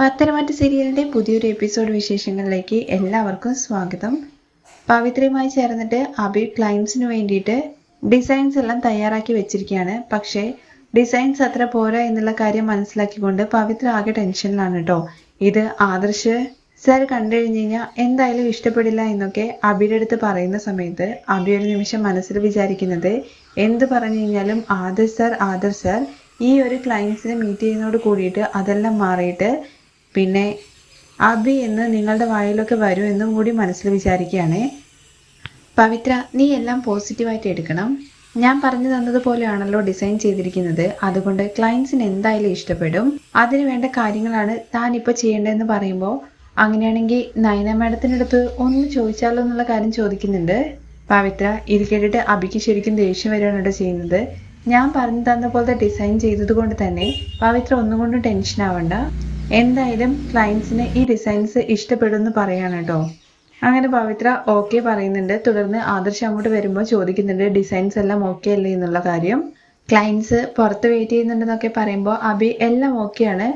പത്തനംതിട്ട സീരിയലിന്റെ പുതിയൊരു എപ്പിസോഡ് വിശേഷങ്ങളിലേക്ക് എല്ലാവർക്കും സ്വാഗതം. പവിത്രയുമായി ചേർന്നിട്ട് അബി ക്ലൈൻസിന് വേണ്ടിയിട്ട് ഡിസൈൻസ് എല്ലാം തയ്യാറാക്കി വെച്ചിരിക്കുകയാണ്. പക്ഷേ ഡിസൈൻസ് അത്ര പോരാ എന്നുള്ള കാര്യം മനസ്സിലാക്കിക്കൊണ്ട് പവിത്ര ആകെ ടെൻഷനിലാണ് കേട്ടോ ഇത് ആദർശ് സാർ കണ്ടു കഴിഞ്ഞ് കഴിഞ്ഞാൽ എന്തായാലും ഇഷ്ടപ്പെടില്ല എന്നൊക്കെ അബിയുടെ അടുത്ത് പറയുന്ന സമയത്ത് അബി ഒരു നിമിഷം മനസ്സിൽ വിചാരിക്കുന്നത് എന്ത് പറഞ്ഞു കഴിഞ്ഞാലും ആദർശ് സാർ ആദർശ് സാർ ഈ ഒരു ക്ലയൻസിനെ മീറ്റ് ചെയ്യുന്നതോട് കൂടിയിട്ട് അതെല്ലാം മാറിയിട്ട് പിന്നെ അബി എന്ന് നിങ്ങളുടെ വായിലൊക്കെ വരും എന്നും കൂടി മനസ്സിൽ വിചാരിക്കുകയാണേ. പവിത്ര നീ എല്ലാം പോസിറ്റീവായിട്ട് എടുക്കണം. ഞാൻ പറഞ്ഞു തന്നതുപോലെയാണല്ലോ ഡിസൈൻ ചെയ്തിരിക്കുന്നത്. അതുകൊണ്ട് ക്ലയൻസിന് എന്തായാലും ഇഷ്ടപ്പെടും. അതിന് വേണ്ട കാര്യങ്ങളാണ് താൻ ഇപ്പോൾ ചെയ്യേണ്ടതെന്ന് പറയുമ്പോൾ അങ്ങനെയാണെങ്കിൽ നയന മാഡത്തിനടുത്ത് ഒന്ന് ചോദിച്ചാലോ എന്നുള്ള കാര്യം ചോദിക്കുന്നുണ്ട്. പവിത്ര ഇത് കേട്ടിട്ട് അബിക്ക് ശരിക്കും ദേഷ്യം വരികയാണ് ഇവിടെ ചെയ്യുന്നത്. ഞാൻ പറഞ്ഞു തന്ന പോലത്തെ ഡിസൈൻ ചെയ്തത് കൊണ്ട് തന്നെ പവിത്ര ഒന്നും കൊണ്ടും ടെൻഷൻ ആവണ്ട. എന്തായാലും ക്ലയൻസിന് ഈ ഡിസൈൻസ് ഇഷ്ടപ്പെടുമെന്ന് പറയാണ് കേട്ടോ അങ്ങനെ പവിത്ര ഓക്കെ പറയുന്നുണ്ട്. തുടർന്ന് ആദർശ് അങ്ങോട്ട് വരുമ്പോൾ ചോദിക്കുന്നുണ്ട് ഡിസൈൻസ് എല്ലാം ഓക്കെ അല്ലേ? എന്നുള്ള കാര്യം. ക്ലയൻസ് പുറത്ത് വെയിറ്റ് ചെയ്യുന്നുണ്ടെന്നൊക്കെ പറയുമ്പോൾ അബി എല്ലാം ഓക്കെയാണ്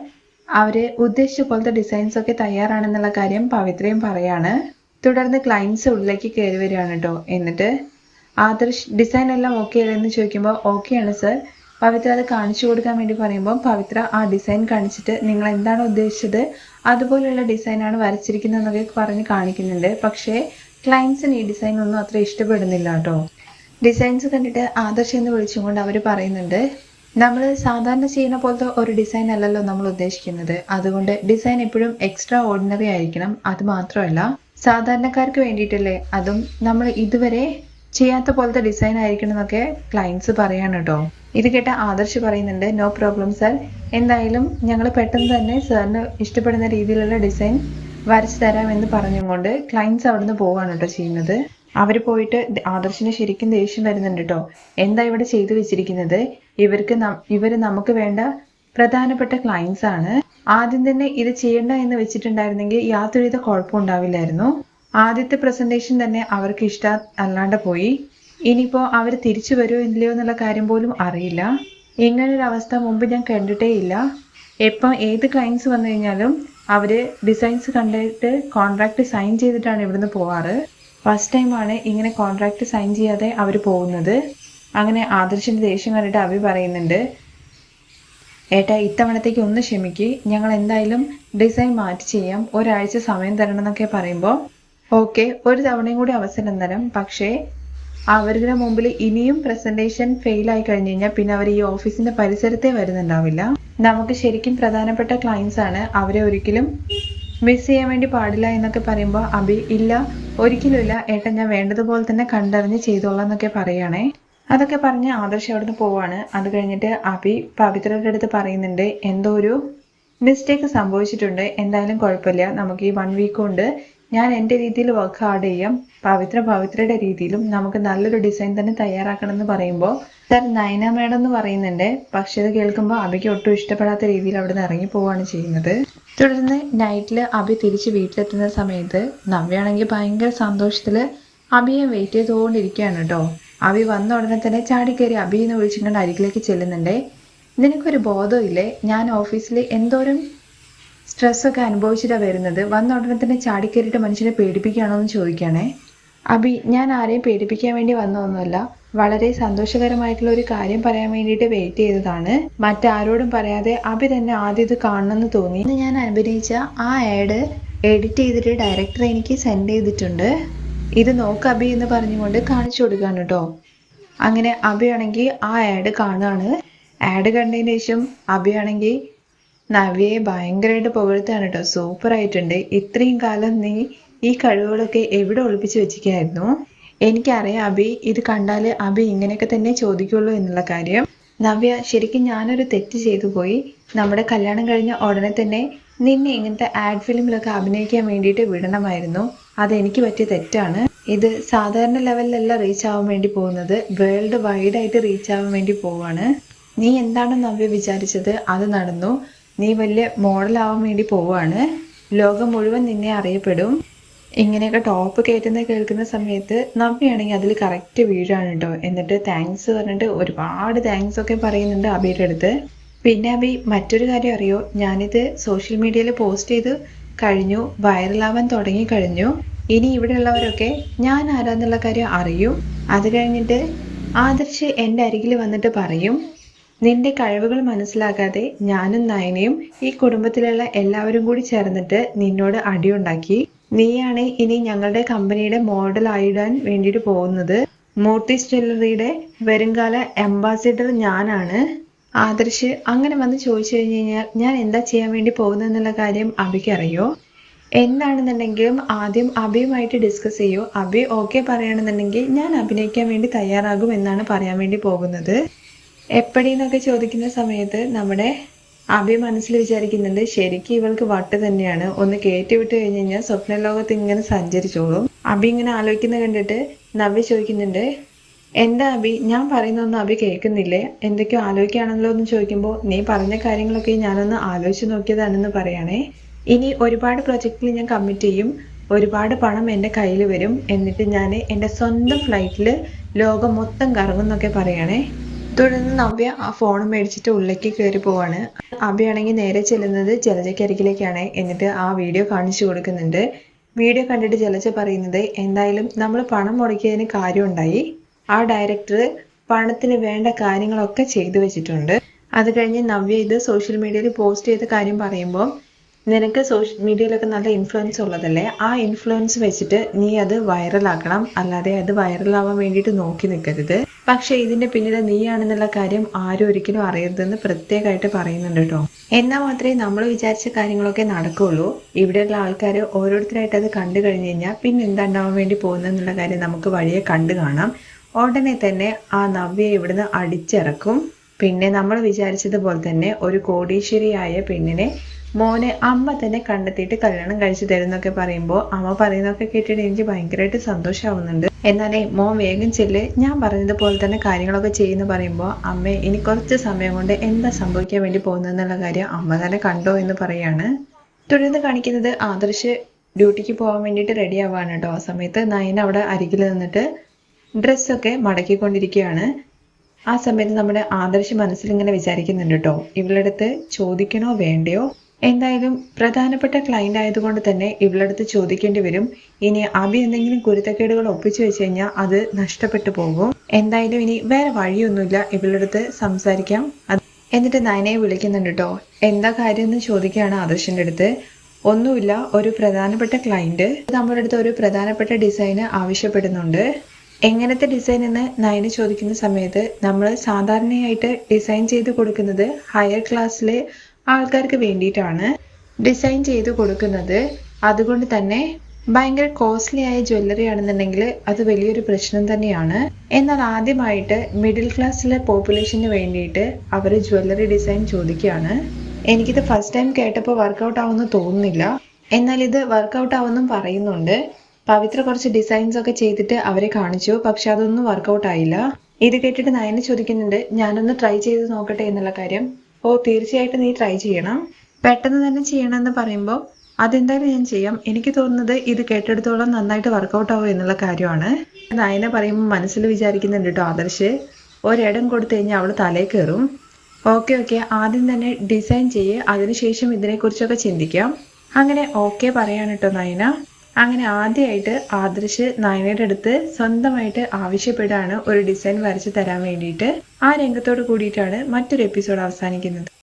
അവർ ഉദ്ദേശിച്ച പോലത്തെ ഡിസൈൻസ് ഒക്കെ തയ്യാറാണെന്നുള്ള കാര്യം പവിത്രയും പറയാണ്. തുടർന്ന് ക്ലയൻസ് ഉള്ളിലേക്ക് കയറി വരികയാണ് കേട്ടോ എന്നിട്ട് ആദർശ് ഡിസൈൻ എല്ലാം ഓക്കെ അല്ലേ? എന്ന് ചോദിക്കുമ്പോൾ ഓക്കെയാണ് സർ പവിത്ര അത് കാണിച്ചു കൊടുക്കാൻ വേണ്ടി പറയുമ്പോൾ പവിത്ര ആ ഡിസൈൻ കാണിച്ചിട്ട് നിങ്ങൾ എന്താണ് ഉദ്ദേശിച്ചത്? അതുപോലെയുള്ള ഡിസൈനാണ് വരച്ചിരിക്കുന്നതെന്നൊക്കെ പറഞ്ഞ് കാണിക്കുന്നുണ്ട്. പക്ഷേ ക്ലയൻസിന് ഈ ഡിസൈൻ ഒന്നും അത്ര ഇഷ്ടപ്പെടുന്നില്ല കേട്ടോ. ഡിസൈൻസ് കണ്ടിട്ട് ആദർശ് എന്ന് വിളിച്ചുകൊണ്ട് അവർ പറയുന്നുണ്ട് നമ്മൾ സാധാരണ ചെയ്യുന്ന പോലത്തെ ഒരു ഡിസൈൻ അല്ലല്ലോ നമ്മൾ ഉദ്ദേശിക്കുന്നത്. അതുകൊണ്ട് ഡിസൈൻ എപ്പോഴും എക്സ്ട്രാ ഓർഡിനറി ആയിരിക്കണം. അത് മാത്രമല്ല സാധാരണക്കാർക്ക് വേണ്ടിയിട്ടല്ലേ? അതും നമ്മൾ ഇതുവരെ ചെയ്യാത്ത പോലത്തെ ഡിസൈൻ ആയിരിക്കണം എന്നൊക്കെ ക്ലയൻസ് പറയാണ് കേട്ടോ. ഇത് കേട്ട ആദർശ് പറയുന്നുണ്ട് നോ പ്രോബ്ലം സാർ എന്തായാലും ഞങ്ങൾ പെട്ടെന്ന് തന്നെ സാറിന് ഇഷ്ടപ്പെടുന്ന രീതിയിലുള്ള ഡിസൈൻ വരച്ചു തരാമെന്ന് പറഞ്ഞുകൊണ്ട് ക്ലയൻസ് അവിടുന്ന് പോവാണ് കേട്ടോ ചെയ്യുന്നത്. അവർ പോയിട്ട് ആദർശിന് ശരിക്കും ദേഷ്യം വരുന്നുണ്ട് കേട്ടോ. എന്താ ഇവിടെ ചെയ്തു വെച്ചിരിക്കുന്നത്? ഇവർക്ക് ഇവർ നമുക്ക് വേണ്ട പ്രധാനപ്പെട്ട ക്ലയൻസ് ആണ്. ആദ്യം തന്നെ ഇത് ചെയ്യണ്ട എന്ന് വെച്ചിട്ടുണ്ടായിരുന്നെങ്കിൽ യാതൊരുവിധ കുഴപ്പം ഉണ്ടാവില്ലായിരുന്നു. ആദ്യത്തെ പ്രസന്റേഷൻ തന്നെ അവർക്ക് ഇഷ്ട അല്ലാണ്ട് പോയി. ഇനിയിപ്പോ അവർ തിരിച്ചു വരുമോ ഇല്ലയോ എന്നുള്ള കാര്യം പോലും അറിയില്ല. ഇങ്ങനൊരു അവസ്ഥ മുമ്പ് ഞാൻ കണ്ടിട്ടേ ഇല്ല. എപ്പം ഏത് ക്ലയൻസ് വന്നു കഴിഞ്ഞാലും അവർ ഡിസൈൻസ് കണ്ടിട്ട് കോൺട്രാക്ട് സൈൻ ചെയ്തിട്ടാണ് ഇവിടുന്ന് പോവാറ്. ഫസ്റ്റ് ടൈമാണ് ഇങ്ങനെ കോൺട്രാക്ട് സൈൻ ചെയ്യാതെ അവർ പോകുന്നത്. അങ്ങനെ ആദർശിന്റെ ദേഷ്യം കണ്ടിട്ട് അഭി പറയുന്നുണ്ട് ഏട്ടാ ഇത്തവണത്തേക്ക് ഒന്ന് ക്ഷമിക്ക്. ഞങ്ങൾ എന്തായാലും ഡിസൈൻ മാറ്റി ചെയ്യാം. ഒരാഴ്ച സമയം തരണം എന്നൊക്കെ പറയുമ്പോൾ ഓക്കെ ഒരു തവണയും കൂടി അവസരം തരാം. പക്ഷേ അവരുടെ മുമ്പിൽ ഇനിയും പ്രസന്റേഷൻ ഫെയിൽ ആയി കഴിഞ്ഞു കഴിഞ്ഞാൽ പിന്നെ അവർ ഈ ഓഫീസിന്റെ പരിസരത്തെ വരുന്നുണ്ടാവില്ല. നമുക്ക് ശരിക്കും പ്രധാനപ്പെട്ട ക്ലയൻസ് ആണ് അവരെ ഒരിക്കലും മിസ് ചെയ്യാൻ വേണ്ടി പാടില്ല എന്നൊക്കെ പറയുമ്പോൾ അബി ഇല്ല ഒരിക്കലും ഇല്ല. ഏട്ടൻ ഞാൻ വേണ്ടതുപോലെ തന്നെ കണ്ടറിഞ്ഞ് ചെയ്തോളാം എന്നൊക്കെ പറയുകയാണേ അതൊക്കെ പറഞ്ഞ് ആദർശ് അവിടുന്ന് പോവാണ്. അത് കഴിഞ്ഞിട്ട് അബി പവിത്രയുടെ അടുത്ത് പറയുന്നുണ്ട് എന്തോ ഒരു മിസ്റ്റേക്ക് സംഭവിച്ചിട്ടുണ്ട്. എന്തായാലും കുഴപ്പമില്ല. നമുക്ക് ഈ വൺ വീക്ക് കൊണ്ട് ഞാൻ എന്റെ രീതിയിൽ വർക്ക് ആഡ് ചെയ്യാം. പവിത്ര പവിത്രയുടെ രീതിയിലും നമുക്ക് നല്ലൊരു ഡിസൈൻ തന്നെ തയ്യാറാക്കണം എന്ന് പറയുമ്പോൾ സർ നയന മേഡം എന്ന് പറയുന്നുണ്ട്. പക്ഷെ ഇത് കേൾക്കുമ്പോൾ അബിക്ക് ഒട്ടും ഇഷ്ടപ്പെടാത്ത രീതിയിൽ അവിടെ നിന്ന് ഇറങ്ങി പോവുകയാണ് ചെയ്യുന്നത്. തുടർന്ന് നൈറ്റിൽ അബി തിരിച്ച് വീട്ടിലെത്തുന്ന സമയത്ത് നവ്യാണെങ്കിൽ ഭയങ്കര സന്തോഷത്തിൽ അബിയെ വെയിറ്റ് ചെയ്തുകൊണ്ടിരിക്കുകയാണ് കേട്ടോ. അബി വന്ന ഉടനെ തന്നെ ചാടിക്കയറി അബി എന്ന് വിളിച്ചുകൊണ്ട് അരികിലേക്ക് ചെല്ലുന്നുണ്ടേ. നിനക്കൊരു ബോധമില്ലേ ഞാൻ ഓഫീസിൽ എന്തോരം സ്ട്രെസ്സൊക്കെ അനുഭവിച്ചിട്ടാണ് വരുന്നത്. വന്ന ഉടനെ തന്നെ ചാടിക്കയറിയിട്ട് മനുഷ്യനെ പേടിപ്പിക്കുകയാണോ എന്ന് ചോദിക്കുകയാണേ. അബി ഞാൻ ആരെയും പേടിപ്പിക്കാൻ വേണ്ടി വന്നതൊന്നുമല്ല. വളരെ സന്തോഷകരമായിട്ടുള്ള ഒരു കാര്യം പറയാൻ വേണ്ടിയിട്ട് വെയിറ്റ് ചെയ്തതാണ്. മറ്റാരോടും പറയാതെ അബി തന്നെ ആദ്യം ഇത് കാണണമെന്ന് തോന്നി. ഇന്ന് ഞാൻ അനുഭവിച്ച ആ ആഡ് എഡിറ്റ് ചെയ്തിട്ട് ഡയറക്ടർ എനിക്ക് സെൻഡ് ചെയ്തിട്ടുണ്ട്. ഇത് നോക്ക് അബി എന്ന് പറഞ്ഞുകൊണ്ട് കാണിച്ചു കൊടുക്കുകയാണ് കേട്ടോ അങ്ങനെ അഭിയാണെങ്കിൽ ആ ആഡ് കാണുകയാണ്. ആഡ് കണ്ടതിന് ശേഷം അഭിയാണെങ്കിൽ നവ്യയെ ഭയങ്കരമായിട്ട് പുകഴ്ത്താണ് കേട്ടോ. സൂപ്പർ ആയിട്ടുണ്ട്. ഇത്രയും കാലം നീ ഈ കഴിവുകളൊക്കെ എവിടെ ഒളിപ്പിച്ച് വെച്ചിരിക്കായിരുന്നു എനിക്കറിയാം അബി ഇത് കണ്ടാൽ അബി ഇങ്ങനെയൊക്കെ തന്നെ ചോദിക്കുള്ളൂ എന്നുള്ള കാര്യം. നവ്യ ശരിക്കും ഞാനൊരു തെറ്റ് ചെയ്തു പോയി. നമ്മുടെ കല്യാണം കഴിഞ്ഞ ഉടനെ തന്നെ നിന്നെ ഇങ്ങനത്തെ ആഡ് ഫിലിമിലൊക്കെ അഭിനയിക്കാൻ വേണ്ടിയിട്ട് വിടണമായിരുന്നു. അതെനിക്ക് പറ്റിയ തെറ്റാണ്. ഇത് സാധാരണ ലെവലിലല്ല റീച്ച് ആവാൻ വേണ്ടി പോകുന്നത്. വേൾഡ് വൈഡ് ആയിട്ട് റീച്ച് ആവാൻ വേണ്ടി പോവാണ്. നീ എന്താണ് നവ്യ വിചാരിച്ചത് അത് നടന്നു. നീ വലിയ മോഡലാവാൻ വേണ്ടി പോവാണ്. ലോകം മുഴുവൻ നിന്നെ അറിയപ്പെടും. ഇങ്ങനെയൊക്കെ ടോപ്പ് കയറ്റുന്ന കേൾക്കുന്ന സമയത്ത് നവ്യാണെങ്കിൽ അതിൽ കറക്റ്റ് വീഴാണ് കേട്ടോ എന്നിട്ട് താങ്ക്സ് പറഞ്ഞിട്ട് ഒരുപാട് താങ്ക്സ് ഒക്കെ പറയുന്നുണ്ട് അബിയുടെ അടുത്ത്. പിന്നെ അബി മറ്റൊരു കാര്യം അറിയോ? ഞാനിത് സോഷ്യൽ മീഡിയയിൽ പോസ്റ്റ് ചെയ്ത് കഴിഞ്ഞു. വൈറലാവാൻ തുടങ്ങി കഴിഞ്ഞു. ഇനി ഇവിടെയുള്ളവരൊക്കെ ഞാൻ ആരാന്നുള്ള കാര്യം അറിയും. അത് കഴിഞ്ഞിട്ട് ആദർശ് എന്റെ അരികിൽ വന്നിട്ട് പറയും. നിന്റെ കഴിവുകൾ മനസ്സിലാക്കാതെ ഞാനും നയനയും ഈ കുടുംബത്തിലുള്ള എല്ലാവരും കൂടി ചേർന്നിട്ട് നിന്നോട് അടിയുണ്ടാക്കി. നീയാണ് ഇനി ഞങ്ങളുടെ കമ്പനിയുടെ മോഡൽ ആയിടാൻ വേണ്ടിയിട്ട് പോകുന്നത്. മൂർത്തി ജ്വല്ലറിയുടെ വരുംകാല അംബാസിഡർ ഞാനാണ്. ആദർശ് അങ്ങനെ വന്ന് ചോദിച്ചു കഴിഞ്ഞു കഴിഞ്ഞാൽ ഞാൻ എന്താ ചെയ്യാൻ വേണ്ടി പോകുന്നതെന്നുള്ള കാര്യം അബിക്ക് അറിയോ? എന്താണെന്നുണ്ടെങ്കിലും ആദ്യം അഭിയുമായിട്ട് ഡിസ്കസ് ചെയ്യൂ. അഭി ഓക്കെ പറയുകയാണെന്നുണ്ടെങ്കിൽ ഞാൻ അഭിനയിക്കാൻ വേണ്ടി തയ്യാറാകും എന്നാണ് പറയാൻ വേണ്ടി പോകുന്നത്. എപ്പടിന്നൊക്കെ ചോദിക്കുന്ന സമയത്ത് നമ്മുടെ അഭി മനസ്സിൽ വിചാരിക്കുന്നുണ്ട് ശരിക്കും ഇവൾക്ക് വട്ട് തന്നെയാണ്. ഒന്ന് കയറ്റി വിട്ട് കഴിഞ്ഞ് കഴിഞ്ഞാൽ സ്വപ്ന ലോകത്ത് ഇങ്ങനെ സഞ്ചരിച്ചോളും. അഭി ഇങ്ങനെ ആലോചിക്കുന്ന കണ്ടിട്ട് നവ്യ ചോദിക്കുന്നുണ്ട് എന്താ അഭി ഞാൻ പറയുന്നൊന്നും അഭി കേൾക്കുന്നില്ലേ? എന്തൊക്കെയോ ആലോചിക്കുകയാണല്ലോ എന്ന് ചോദിക്കുമ്പോൾ നീ പറഞ്ഞ കാര്യങ്ങളൊക്കെ ഞാനൊന്ന് ആലോചിച്ച് നോക്കിയതാണെന്ന് പറയണേ. ഇനി ഒരുപാട് പ്രൊജക്റ്റിൽ ഞാൻ കമ്മിറ്റ് ചെയ്യും ഒരുപാട് പണം എന്റെ കയ്യിൽ വരും എന്നിട്ട് ഞാൻ എന്റെ സ്വന്തം ഫ്ലൈറ്റിൽ ലോകം മൊത്തം കറങ്ങുന്നൊക്കെ പറയണേ. തുടർന്ന് നവ്യ ആ ഫോൺ മേടിച്ചിട്ട് ഉള്ളിലേക്ക് കയറി പോവാണ്. അബിയാണെങ്കിൽ നേരെ ചെല്ലുന്നത് ജലജക്കരികിലേക്കാണ് എന്നിട്ട് ആ വീഡിയോ കാണിച്ചു കൊടുക്കുന്നുണ്ട്. വീഡിയോ കണ്ടിട്ട് ജലജ പറയുന്നത് എന്തായാലും നമ്മൾ പണം മുടക്കിയതിന് കാര്യമുണ്ടായി. ആ ഡയറക്ടർ പണത്തിന് വേണ്ട കാര്യങ്ങളൊക്കെ ചെയ്തു വെച്ചിട്ടുണ്ട്. അത് കഴിഞ്ഞ് നവ്യ ഇത് സോഷ്യൽ മീഡിയയിൽ പോസ്റ്റ് ചെയ്ത കാര്യം പറയുമ്പോൾ നിനക്ക് സോഷ്യൽ മീഡിയയിലൊക്കെ നല്ല ഇൻഫ്ലുവൻസ് ഉള്ളതല്ലേ? ആ ഇൻഫ്ലുവൻസ് വെച്ചിട്ട് നീ അത് വൈറലാക്കണം അല്ലാതെ അത് വൈറലാവാൻ വേണ്ടിയിട്ട് നോക്കി നിൽക്കരുത് പക്ഷേ ഇതിന്റെ പിന്നിൽ നീയാണെന്നുള്ള കാര്യം ആരും ഒരിക്കലും അറിയരുതെന്ന് പ്രത്യേകമായിട്ട് പറയുന്നുണ്ട് കേട്ടോ. എന്നാൽ മാത്രമേ നമ്മൾ വിചാരിച്ച കാര്യങ്ങളൊക്കെ നടക്കുകയുള്ളൂ. ഇവിടെയുള്ള ആൾക്കാർ ഓരോരുത്തരായിട്ട് അത് കണ്ടു കഴിഞ്ഞു കഴിഞ്ഞാൽ പിന്നെ എന്താണ്ടാവാൻ വേണ്ടി പോകുന്നതെന്നുള്ള കാര്യം നമുക്ക് വഴിയെ കണ്ടു കാണാം. ഉടനെ തന്നെ ആ നവ്യെ ഇവിടുന്ന് അടിച്ചിറക്കും. പിന്നെ നമ്മൾ വിചാരിച്ചതുപോലെ തന്നെ ഒരു കോടീശ്വരിയായ പെണ്ണിനെ മോനെ അമ്മ തന്നെ കണ്ടെത്തിയിട്ട് കല്യാണം കഴിച്ചു തരുന്നൊക്കെ പറയുമ്പോൾ അമ്മ പറയുന്നൊക്കെ കേട്ടിട്ട് എനിക്ക് ഭയങ്കരമായിട്ട് സന്തോഷമാവുന്നുണ്ട് എന്നാലേ മോൻ വേഗം ചെല്ല്. ഞാൻ പറഞ്ഞതുപോലെ തന്നെ കാര്യങ്ങളൊക്കെ ചെയ്യുന്നു പറയുമ്പോൾ അമ്മ ഇനി കുറച്ച് സമയം കൊണ്ട് എന്താ സംഭവിക്കാൻ വേണ്ടി പോകുന്നതെന്നുള്ള കാര്യം അമ്മ തന്നെ കണ്ടോ എന്ന് പറയാണ്. തുടർന്ന് കാണിക്കുന്നത് ആദർശ് ഡ്യൂട്ടിക്ക് പോകാൻ വേണ്ടിയിട്ട് റെഡി ആവാണ് കേട്ടോ. ആ സമയത്ത് നയൻ അവിടെ അരികിൽ നിന്നിട്ട് ഡ്രസ്സൊക്കെ മടക്കിക്കൊണ്ടിരിക്കുകയാണ്. ആ സമയത്ത് നമ്മുടെ ആദർശ് മനസ്സിൽ ഇങ്ങനെ വിചാരിക്കുന്നുണ്ട് കേട്ടോ. ഇവളുടെ അടുത്ത് ചോദിക്കണോ വേണ്ടയോ? എന്തായാലും പ്രധാനപ്പെട്ട ക്ലയന്റ് ആയതുകൊണ്ട് തന്നെ ഇവളടുത്ത് ചോദിക്കേണ്ടി വരും. ഇനി അബി എന്തെങ്കിലും കുരുത്തക്കേടുകൾ ഒപ്പിച്ചു വെച്ച് കഴിഞ്ഞാൽ അത് നഷ്ടപ്പെട്ടു പോകും. എന്തായാലും ഇനി വേറെ വഴിയൊന്നുമില്ല. ഇവളടുത്ത് സംസാരിക്കാം. എന്നിട്ട് നയനയെ വിളിക്കുന്നുണ്ട് കേട്ടോ എന്താ കാര്യം എന്ന് ചോദിക്കുകയാണ് ആദർശിന്റെ അടുത്ത്. ഒന്നുമില്ല ഒരു പ്രധാനപ്പെട്ട ക്ലയന്റ് നമ്മുടെ അടുത്ത് ഒരു പ്രധാനപ്പെട്ട ഡിസൈന് ആവശ്യപ്പെടുന്നുണ്ട്. എങ്ങനത്തെ ഡിസൈൻ എന്ന് നയന് ചോദിക്കുന്ന സമയത്ത് നമ്മൾ സാധാരണയായിട്ട് ഡിസൈൻ ചെയ്ത് കൊടുക്കുന്നത് ഹയർ ക്ലാസ്സിലെ ആൾക്കാർക്ക് വേണ്ടിയിട്ടാണ് ഡിസൈൻ ചെയ്ത് കൊടുക്കുന്നത്. അതുകൊണ്ട് തന്നെ ഭയങ്കര കോസ്റ്റ്ലി ആയ ജ്വല്ലറി ആണെന്നുണ്ടെങ്കിൽ അത് വലിയൊരു പ്രശ്നം തന്നെയാണ്. എന്നാൽ ആദ്യമായിട്ട് മിഡിൽ ക്ലാസ്സിലെ പോപ്പുലേഷന് വേണ്ടിയിട്ട് അവർ ജ്വല്ലറി ഡിസൈൻ ചോദിക്കുകയാണ്. എനിക്കിത് ഫസ്റ്റ് ടൈം കേട്ടപ്പോൾ വർക്കൗട്ട് ആവുമെന്ന് തോന്നുന്നില്ല. എന്നാൽ ഇത് വർക്കൗട്ട് ആവുമെന്നും പറയുന്നുണ്ട്. പവിത്ര കുറച്ച് ഡിസൈൻസ് ഒക്കെ ചെയ്തിട്ട് അവരെ കാണിച്ചു. പക്ഷെ അതൊന്നും വർക്കൗട്ട് ആയില്ല. ഇത് കേട്ടിട്ട് നയനെ ചോദിക്കുന്നുണ്ട് ഞാനൊന്ന് ട്രൈ ചെയ്ത് നോക്കട്ടെ എന്നുള്ള കാര്യം. ഓ തീർച്ചയായിട്ടും നീ ട്രൈ ചെയ്യണം. പെട്ടെന്ന് തന്നെ ചെയ്യണമെന്ന് പറയുമ്പോൾ അതെന്തായാലും ഞാൻ ചെയ്യാം. എനിക്ക് തോന്നുന്നത് ഇത് കേട്ടെടുത്തോളം നന്നായിട്ട് വർക്കൗട്ട് ആവും എന്നുള്ള കാര്യമാണ്. നയന പറയുമ്പോൾ മനസ്സിൽ വിചാരിക്കുന്നുണ്ട് കേട്ടോ ആദർശ്. ഒരിടം കൊടുത്തു കഴിഞ്ഞാൽ അവൾ തലേ കയറും ഓക്കെ ഓക്കെ ആദ്യം തന്നെ ഡിസൈൻ ചെയ്യേ. അതിനുശേഷം ഇതിനെക്കുറിച്ചൊക്കെ ചിന്തിക്കാം. അങ്ങനെ ഓക്കെ പറയാണ് കേട്ടോ നയന. അങ്ങനെ ആദ്യമായിട്ട് ആദർശ് നായനയുടെ അടുത്ത് സ്വന്തമായിട്ട് ആവശ്യപ്പെടാണ് ഒരു ഡിസൈൻ വരച്ച് തരാൻ വേണ്ടിയിട്ട്. ആ രംഗത്തോട് കൂടിയിട്ടാണ് മറ്റൊരു എപ്പിസോഡ് അവസാനിക്കുന്നത്.